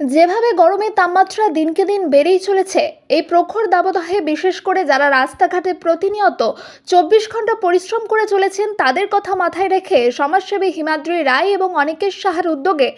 যেভাবে গরমের তাপমাত্রা দিনকে দিন বেড়েই চলেছে, এই প্রখর দাবদাহে বিশেষ করে যারা রাস্তাঘাটে প্রতিনিয়ত চব্বিশ ঘণ্টা পরিশ্রম করে চলেছেন, তাদের কথা মাথায় রেখে সমাজসেবী হিমাদ্রি রায় এবং অনেকের সাহার উদ্যোগে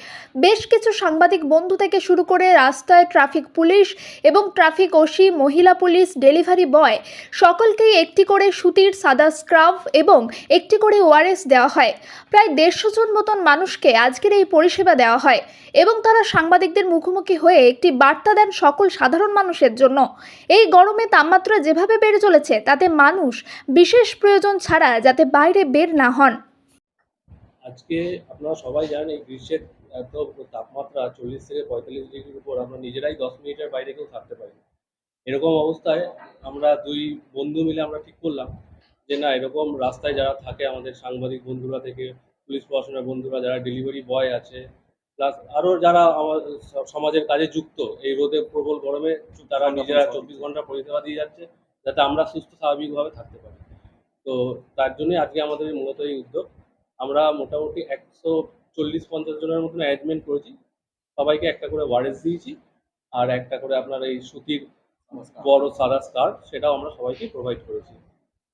বেশ কিছু সাংবাদিক বন্ধু থেকে শুরু করে রাস্তায় ট্রাফিক পুলিশ এবং ট্রাফিক ওসি, মহিলা পুলিশ, ডেলিভারি বয় সকলকেই একটি করে সুতির সাদা স্ক্রাব এবং একটি করে ওআরএস দেওয়া হয়। প্রায় দেড়শো জন মতন মানুষকে আজকের এই পরিষেবা দেওয়া হয় এবং তারা সাংবাদিকদের মুখোমুখি হয়ে একটি বার্তা দেন সকল সাধারণ মানুষের জন্য এই গরমে তাপমাত্রা যেভাবে বেড়ে চলেছে, তাতে মানুষ বিশেষ প্রয়োজন ছাড়া যাতে বাইরে বের না হন আজকে আপনারা সবাই জানেন এই গ্রীষ্মের এত তাপমাত্রা চল্লিশ থেকে পঁয়তাল্লিশ ডিগ্রির উপর, আমরা নিজেরাই দশ মিনিটের বাইরে কেউ থাকতে পারি। এরকম অবস্থায় আমরা দুই বন্ধু মিলে আমরা ঠিক করলাম যে, না, এরকম রাস্তায় যারা থাকে আমাদের সাংবাদিক বন্ধুরা থেকে, পুলিশ প্রশাসনের বন্ধুরা যারা ডেলিভারি বয় আছে প্লাস আরও যারা আমার সমাজের কাজে যুক্ত এই রোদে প্রবল গরমে তারা নিজেরা চব্বিশ ঘণ্টা পরিষেবা দিয়ে যাচ্ছে যাতে আমরা সুস্থ স্বাভাবিকভাবে থাকতে পারি। তো তার জন্যই আজকে আমাদের এই মূলত এই উদ্যোগ। আমরা মোটামুটি একশো চল্লিশ পঞ্চাশ জনের মতন অ্যারেঞ্জমেন্ট করেছি। সবাইকে একটা করে ওয়ারেস দিয়েছি আর একটা করে আপনার এই সুতির বড় সাদা স্কার্ফ সেটাও আমরা সবাইকে প্রোভাইড করেছি।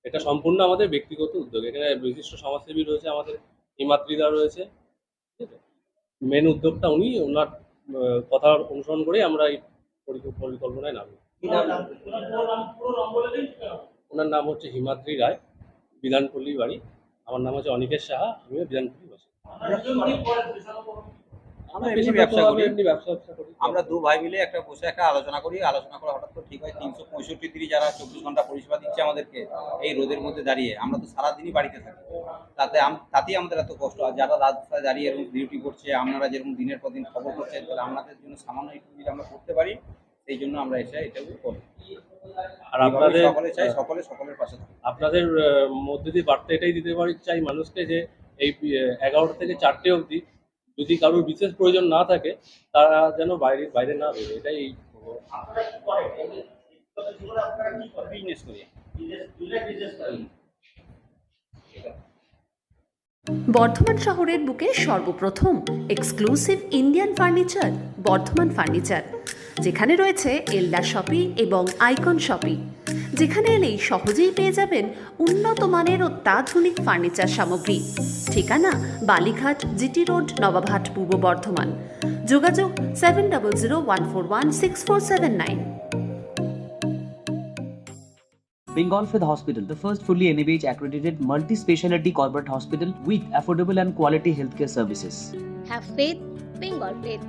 এটা সম্পূর্ণ আমাদের ব্যক্তিগত উদ্যোগ। এখানে বিশিষ্ট সমাজসেবী রয়েছে আমাদের হিমাদ্রিদা রয়েছে মেন উদ্যোগটা উনি ওনার কথা অনুসরণ করে আমরা এই পরিকল্পনায় নামি? ওনার নাম হচ্ছে হিমাদ্রি রায় বিধানপল্লী বাড়ি আমার নাম হচ্ছে অনিকেশ সাহা আমিও বিধানপল্লী বাসী। আমরা এমনি ব্যবসা করি। এমনি ব্যবসা ব্যবসা করি। আমরা দু ভাই মিলে একটা বসে একটা আলোচনা করি। আলোচনা করে হঠাৎ করে ঠিক হয় তিনশো পঁয়ষট্টি দিনই যারা চব্বিশ ঘণ্টা পরিষেবা দিচ্ছে আমাদেরকে এই রোদের মধ্যে দাঁড়িয়ে। আমরা তো সারাদিনই বাড়িতে থাকি। তাতে তাতেই আমাদের এত কষ্ট। আর যারা রাস্তায় দাঁড়িয়ে এরকম ডিউটি করছে আপনারা যেরকম দিনের পর দিন খবর করছেন তাহলে আমাদের জন্য সামান্য একটু যদি আমরা করতে পারি সেই জন্য আমরা এসে এটাও করি। আর আপনাদের সকলে চাই সকলে সকলের পাশে আপনাদের মধ্যে দিয়ে বার্তা এটাই দিতে পারি চাই মানুষকে যে এই এগারোটা থেকে চারটে অবধি যদি কারোর বিশেষ প্রয়োজন না থাকে তারা যেন বাইরে বাইরে না বেরোয় এটাই এই বিজনেস করি। বর্ধমান শহরের বুকে সর্বপ্রথম exclusive Indian furniture Bardhaman furniture যেখানে রয়েছে এল্ডা শপি এবং আইকন শপি যেখানে এলেই সহজেই পেয়ে যাবেন উন্নত মানের অত্যাধুনিক ফার্নিচার সামগ্রী। ঠিকানা বালিঘাট জিটি রোড নবাবহাট পূর্ব বর্ধমান যোগাযোগ seven double zero one four one six four seven nine Bengal Fifth Hospital, the first fully NABH accredited multi speciality corporate hospital with affordable and quality healthcare services. Have faith, Bengal faith.